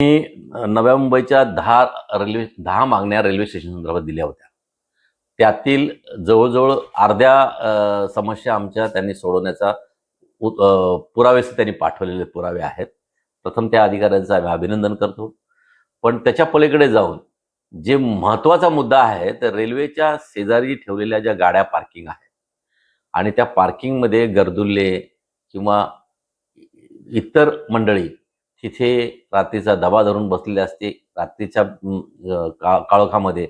मी नव्या मुंबईच्या दहा रेल्वे दहा मागण्या रेल्वे स्टेशन संदर्भात दिल्या होत्या. त्यातील जवळजवळ अर्ध्या समस्या आमच्या त्यांनी सोडवण्याचा पुरावे त्यांनी पाठवलेले पुरावे आहेत. प्रथम त्या अधिकाऱ्यांचं आम्ही अभिनंदन करतो. पण त्याच्या पलीकडे जाऊन जे महत्त्वाचा मुद्दा आहे तर रेल्वेच्या शेजारी ठेवलेल्या ज्या गाड्या पार्किंग आहेत आणि त्या पार्किंगमध्ये गर्दुल्ले किंवा इतर मंडळी तिथे रात्रीचा दबा धरून बसलेले असते. रात्रीच्या का काळोखामध्ये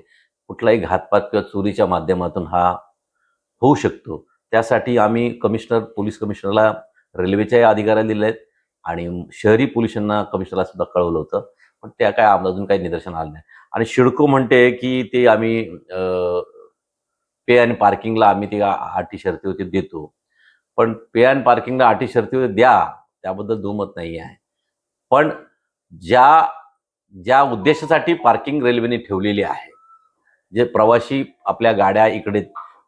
कुठलाही घातपात किंवा चोरीच्या माध्यमातून हा होऊ शकतो. त्यासाठी आम्ही कमिशनर पोलीस कमिशनरला रेल्वेच्याही अधिकाऱ्याला दिले आहेत आणि शहरी पोलिसांना कमिशनरला सुद्धा कळवलं होतं. पण त्या काय आम्हाला अजून काही निदर्शन आलं नाही आणि शिडको म्हणते की ते आम्ही पे आणि पार्किंगला आम्ही ते आटी शर्ती शर्तीवरती देतो. पण पे आणि पार्किंगला अटी शर्तीवर द्या त्याबद्दल दुमत नाही आहे पण ज्या ज्या उद्देशासाठी पार्किंग रेल्वेने ठेवलेली आहे जे प्रवासी आपल्या गाड्या इकडे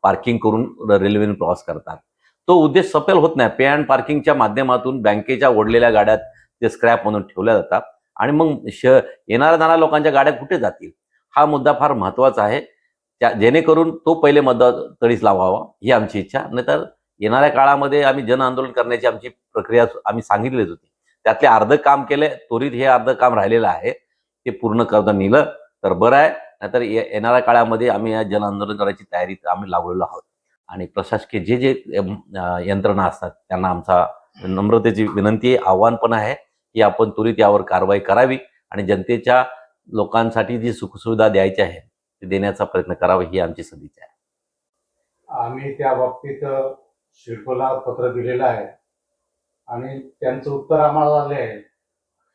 पार्किंग करून रेल्वेने प्रवास करतात तो उद्देश सफल होत नाही. पे अँड पार्किंगच्या माध्यमातून बँकेच्या ओढलेल्या गाड्यात ते स्क्रॅप म्हणून ठेवल्या जातात आणि मग श येणाऱ्या जाणाऱ्या लोकांच्या गाड्या कुठे जातील? हा मुद्दा फार महत्त्वाचा आहे. त्या जेणेकरून तो पहिले मुद्दा तळीस लावावा ही आमची इच्छा. नाहीतर येणाऱ्या काळामध्ये आम्ही जन आंदोलन करण्याची आमची प्रक्रिया आम्ही सांगितलीच होती. त्यातले अर्ध काम केले त्वरित हे अर्ध काम राहिलेलं आहे. ते पूर्ण करता नेलं. तर बरं आहे. नाहीतर येणाऱ्या काळामध्ये आम्ही या जन आंदोलन करायची तयारी आम्ही लावलेलो आहोत. आणि प्रशासकीय जे जे यंत्रणा असतात त्यांना आमचा नम्रतेची विनंती आहे. आव्हान पण आहे की आपण त्वरित यावर कारवाई करावी आणि जनतेच्या लोकांसाठी जी सुखसुविधा द्यायची आहे ते देण्याचा प्रयत्न करावा ही आमची सदिच्छा आहे. आम्ही त्या बाबतीत अ, शिडकोला पत्र दिलेलं आहे. आणि त्यांचं उत्तर आम्हाला आले आहे.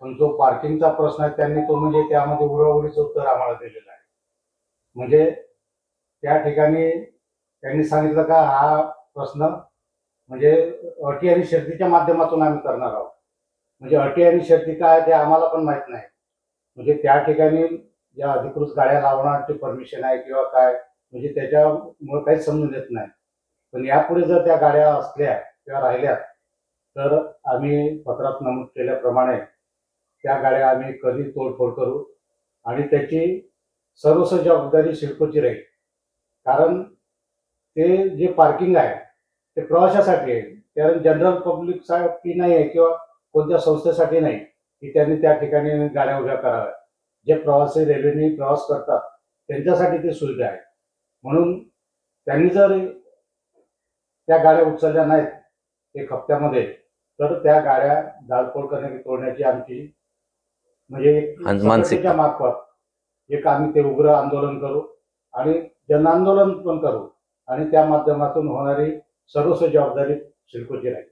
पण जो पार्किंगचा प्रश्न आहे त्यांनी तो म्हणजे त्यामध्ये उडवडीचं उत्तर आम्हाला दिलेलं आहे. म्हणजे त्या ठिकाणी त्यांनी सांगितलं का हा प्रश्न म्हणजे अटी आणि शर्तीच्या माध्यमातून आम्ही करणार आहोत. म्हणजे अटी आणि शर्ती काय ते आम्हाला पण माहीत नाही. म्हणजे त्या ठिकाणी ज्या अधिकृत गाड्या लावण्याची परमिशन आहे किंवा काय म्हणजे त्याच्यामुळे काहीच समजून येत नाही. पण यापुढे जर त्या गाड्या असल्या किंवा राहिल्या तर आम्ही पत्रात नमूद केल्याप्रमाणे त्या गाड्या आम्ही कधी तोडफोड करू आणि त्याची सर्वस्व जबाबदारी सिडकोची राहील. कारण ते जे पार्किंग आहे ते प्रवाशासाठी आहे. कारण जनरल पब्लिकसाठी नाही आहे किंवा कोणत्या संस्थेसाठी नाही की त्यांनी त्या ठिकाणी गाड्या उभ्या कराव्या जे प्रवासी रेल्वेने प्रवास करतात त्यांच्यासाठी ते सुविधा आहे. म्हणून त्यांनी जर त्या गाड्या उचलल्या नाहीत एक हप्त्यामध्ये तर त्या गाड्या जाळपोळ करण्याची तोडण्याची आमची म्हणजे. संघटनेच्या मार्फत एक आम्ही ते उग्र आंदोलन करू आणि जन आंदोलन पण करू आणि त्या माध्यमातून होणारी सर्वस्व जबाबदारी शिल्कोची राहील